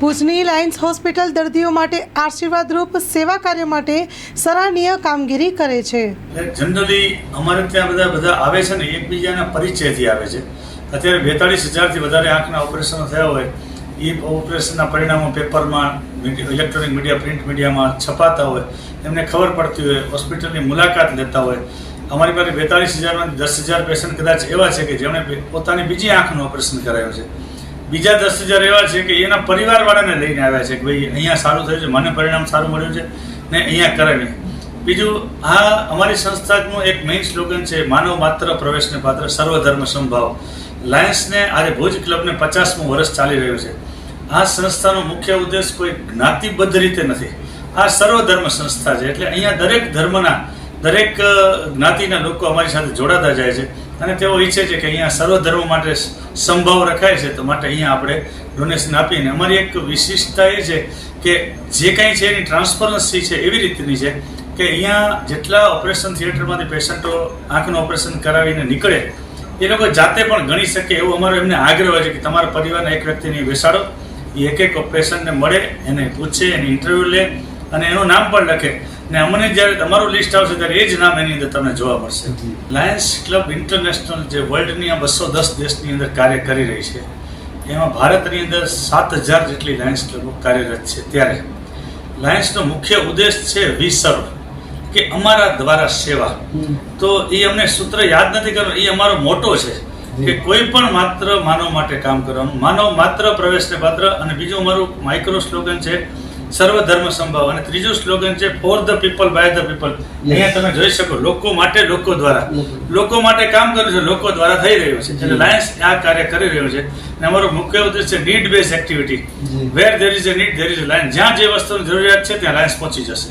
ભુજની Lions hospital દર્દીઓ માટે આશીર્વાદરૂપ સેવા કાર્ય માટે સરાહનીય કામગીરી કરે છે. જનરલી અમારે ત્યાં બધા બધા આવે છે ને, એકબીજાના પરિચયથી આવે છે. અત્યારે બેતાળીસ હજારથી વધારે આંખના ઓપરેશનો થયા હોય. એ ઓપરેશનના પરિણામો પેપરમાં ઇલેક્ટ્રોનિક મીડિયા પ્રિન્ટ મીડિયામાં છપાતા હોય. એમને ખબર પડતી હોય, હોસ્પિટલની મુલાકાત લેતા હોય. અમારી પાસે બેતાળીસ હજારમાંથી દસ હજાર પેશન્ટ કદાચ એવા છે કે જેમણે પોતાની બીજી આંખનું ઓપરેશન કરાયું છે. બીજા દસ હજાર એવા છે કે એના પરિવારવાળાને લઈને આવ્યા છે કે ભાઈ, અહીંયા સારું થયું છે, મને પરિણામ સારું મળ્યું છે ને અહીંયા કરાવી. બીજું, આ અમારી સંસ્થાનું એક મેઇન સ્લોગન છે, માનવ માત્ર પ્રવેશને પાત્ર, સર્વધર્મ સંભાવ. લાયન્સને આજે ભુજ ક્લબને પચાસમું વર્ષ ચાલી રહ્યું છે. આ સંસ્થાનો મુખ્ય ઉદ્દેશ કોઈ જ્ઞાતિબદ્ધ રીતે નથી. આ સર્વધર્મ સંસ્થા છે, એટલે અહીંયા દરેક ધર્મના, દરેક જ્ઞાતિના લોકો અમારી સાથે જોડાતા જાય છે. અને તેઓ ઈચ્છે છે કે અહીંયા સર્વધર્મ માટે સંભાવ રખાય છે, તો માટે અહીંયા આપણે ડોનેશન આપીને, અમારી એક વિશિષ્ટતા એ છે કે જે કાંઈ છે એની ટ્રાન્સપરન્સી છે એવી રીતની છે કે અહીંયા જેટલા ઓપરેશન થિયેટરમાંથી પેશન્ટો આંખનું ઓપરેશન કરાવીને નીકળે, એ લોકો જાતે પણ ગણી શકે એવો અમારો એમને આગ્રહ હોય છે કે તમારા પરિવારના એક વ્યક્તિને બેસાડો, એ એક એક પેશન્ટને મળે, એને પૂછે, એને ઇન્ટરવ્યૂ લે, અને એનું નામ પણ લખે. ને અમને જ્યારે તમારું લિસ્ટ આવશે ત્યારે એ જ નામ એની અંદર તમને જોવા મળશે. લાયન્સ ક્લબ ઇન્ટરનેશનલ જે વર્લ્ડની આ બસો દસ દેશની અંદર કાર્ય કરી રહી છે એમાં ભારતની અંદર સાત હજાર જેટલી લાયન્સ ક્લબો કાર્યરત છે ત્યારે. લાયન્સનો મુખ્ય ઉદ્દેશ છે વી સર્વ કે અમારા દ્વારા સેવા. તો એ અમને સૂત્ર યાદ નથી કરવું એ અમારો મોટો છે કે કોઈ પણ માત્ર માનવ માટે કામ કરવાનું. માનવ માત્ર પ્રવેશને પાત્ર અને બીજું અમારું માઇક્રો સ્લોગન છે સર્વધર્મ સંભાવ. અને ત્રીજું સ્લોગન છે for the people by the people અહીંયા તમે જોઈ શકો લોકો માટે લોકો દ્વારા. લોકો માટે કામ કર્યું છે લોકો દ્વારા થઈ રહ્યું છે. એટલે લાયન્સ આ કાર્ય કરી રહ્યું છે. અને અમારો મુખ્ય ઉદ્દેશ છે need base activity where there is a need there is lions જ્યાં જે વસ્તુની જરૂરિયાત છે ત્યાં લાયન્સ પહોંચી જશે.